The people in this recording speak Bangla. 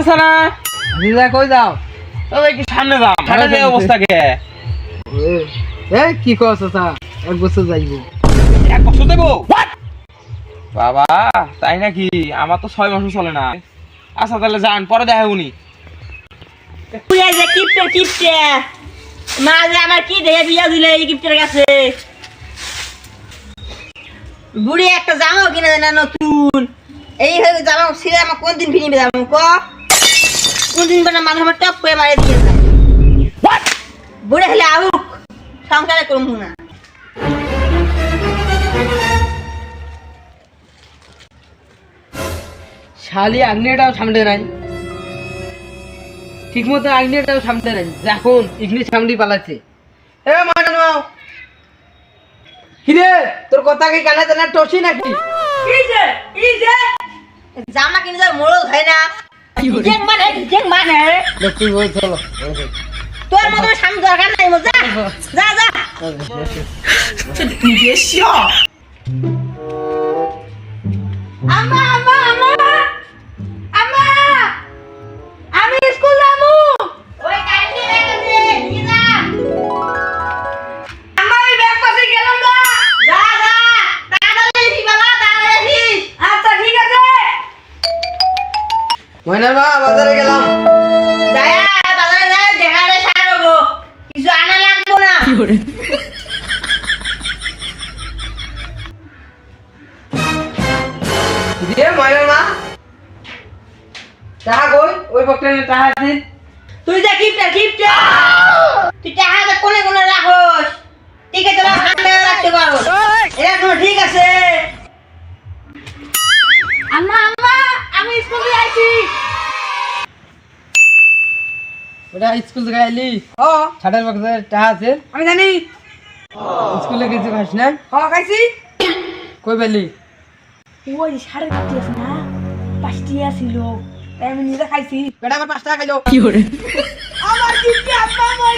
আছে না? দিদা কই যাও? ওই কি সামনে সামনে যাইতেছে। অবস্থা কে? এ কি কস চাচা এক বছর যাইব। এক বছর দেবো? বাবা তাই নাকি? আমার তো ছয় মাসও চলে না। আচ্ছা তাহলে যান পরে দেখা উনি তুই এই যে কিপটে কিপটে। মা যে আমার কি দেখে বিয়া দিলে এই কিপটের কাছে? বুড়ি একটা জামা কিনে দেয় না নতুন? এই হয়ে জামা ছিঁড়ে আমার কোন দিন কিনবে জামা ক? কোন দিন বেলা মানুষ আমার টপ করে মারে দিয়ে যায়। বুড়ে হলে আউক সংসারে করব না। শালি আগ্নেয়টাও সামনে নাই। ঠিক মতো আগ্নেয়টাও সামনে নাই। যখন ইগনি সামনে পালাচ্ছে। এ মাটা নাও। কিরে তোর কথা কি কানে জানা টসি নাকি? জামা কিনে যাও মোড়ল হয় না। রিজেক্ট মানে রিজেক্ট মানে। লক্ষ্মী বই চলো তোর মতো স্বামী দরকার নাই মজা। যা যা। তুই বেশি আম্মা ময়নার মা বাজারে গেলাম। যায় বাজারে যায় দেখালে সারবো কিছু আনা লাগবো না। দিয়ে ময়নার মা তাহা কই? ওই পক্ষে তাহা আছে তুই যা কিপটা কিপটা তুই টাকা কোনে কোনে রাখোস। ঠিক আছে রাখতে পারো এটা ঠিক আছে। আম্মা আম্মা আমি স্কুল আইছি ওটা স্কুল থেকে আইলি। ও ছাড়ের পক্ষে তাহা আছে। আমি জানি। স্কুলে কিছু খাস না? হ খাইছি। কই পেলি? ওই সাড়ে কাটি আছে না? পাঁচটি আছিল। তাই আমি নিজে খাইছি। বেটা আমার পাঁচ টাকা খাইলো। কি করে আমার মরে গেল রে